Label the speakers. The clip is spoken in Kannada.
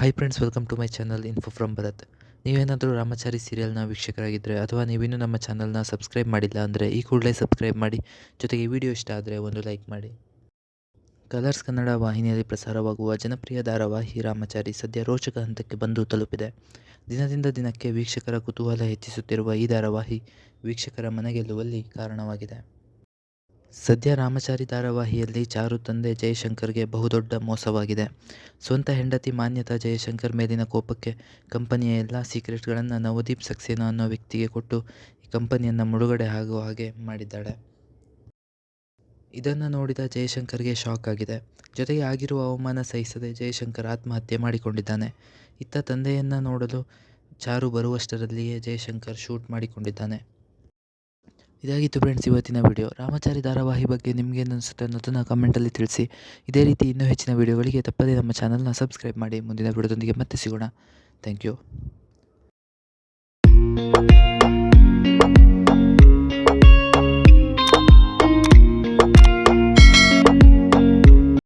Speaker 1: Hi friends welcome to my channel info from Bharat ನೀವೇನಾದರೂ ರಾಮಚಾರಿ ಸೀರಿಯಲ್ನ ವೀಕ್ಷಕರಾಗಿದ್ದರೆ ಅಥವಾ ನೀವಿನ್ನೂ ನಮ್ಮ ಚಾನಲ್ನ ಸಬ್ಸ್ಕ್ರೈಬ್ ಮಾಡಿಲ್ಲ ಅಂದರೆ ಈ ಕೂಡಲೇ ಸಬ್ಸ್ಕ್ರೈಬ್ ಮಾಡಿ. ಜೊತೆಗೆ ವಿಡಿಯೋ ಇಷ್ಟ ಆದರೆ ಒಂದು ಲೈಕ್ ಮಾಡಿ. ಕಲರ್ಸ್ ಕನ್ನಡ ವಾಹಿನಿಯಲ್ಲಿ ಪ್ರಸಾರವಾಗುವ ಜನಪ್ರಿಯ ಧಾರಾವಾಹಿ ರಾಮಚಾರಿ ಸದ್ಯ ರೋಚಕ ಹಂತಕ್ಕೆ ಬಂದು ತಲುಪಿದೆ. ದಿನದಿಂದ ದಿನಕ್ಕೆ ವೀಕ್ಷಕರ ಕುತೂಹಲ ಹೆಚ್ಚಿಸುತ್ತಿರುವ ಈ ಧಾರಾವಾಹಿ ವೀಕ್ಷಕರ ಮನಗೆಲ್ಲುವಲ್ಲಿ ಕಾರಣವಾಗಿದೆ. ಸದ್ಯ ರಾಮಚಾರಿ ಧಾರಾವಾಹಿಯಲ್ಲಿ ಚಾರು ತಂದೆ ಜಯಶಂಕರ್ಗೆ ಬಹುದೊಡ್ಡ ಮೋಸವಾಗಿದೆ. ಸ್ವಂತ ಹೆಂಡತಿ ಮಾನ್ಯತಾ ಜಯಶಂಕರ್ ಮೇಲಿನ ಕೋಪಕ್ಕೆ ಕಂಪನಿಯ ಎಲ್ಲ ಸೀಕ್ರೆಟ್ಗಳನ್ನು ನವದೀಪ್ ಸಕ್ಸೇನಾ ಅನ್ನೋ ವ್ಯಕ್ತಿಗೆ ಕೊಟ್ಟು ಈ ಕಂಪನಿಯನ್ನು ಮುಳುಗಡೆ ಆಗುವ ಹಾಗೆ ಮಾಡಿದ್ದಾಳೆ. ಇದನ್ನು ನೋಡಿದ ಜಯಶಂಕರ್ಗೆ ಶಾಕ್ ಆಗಿದೆ. ಜೊತೆಗೆ ಆಗಿರುವ ಅವಮಾನ ಸಹಿಸದೆ ಜಯಶಂಕರ್ ಆತ್ಮಹತ್ಯೆ ಮಾಡಿಕೊಂಡಿದ್ದಾನೆ. ಇತ್ತ ತಂದೆಯನ್ನು ನೋಡಲು ಚಾರು ಬರುವಷ್ಟರಲ್ಲಿಯೇ ಜಯಶಂಕರ್ ಶೂಟ್ ಮಾಡಿಕೊಂಡಿದ್ದಾನೆ. ಇದಾಗಿತ್ತು ಫ್ರೆಂಡ್ಸ್ ಇವತ್ತಿನ ವಿಡಿಯೋ ರಾಮಚಾರಿ ಧಾರಾವಾಹಿ ಬಗ್ಗೆ ನಿಮಗೆ ಅನಿಸುತ್ತೆ ಅನ್ನೋದನ್ನು ಕಮೆಂಟಲ್ಲಿ ತಿಳಿಸಿ. ಇದೇ ರೀತಿ ಇನ್ನೂ ಹೆಚ್ಚಿನ ವಿಡಿಯೋಗಳಿಗೆ ತಪ್ಪದೇ ನಮ್ಮ ಚಾನಲ್ನ ಸಬ್ಸ್ಕ್ರೈಬ್ ಮಾಡಿ. ಮುಂದಿನ ವಿಡಿಯೋದೊಂದಿಗೆ ಮತ್ತೆ ಸಿಗೋಣ. Thank you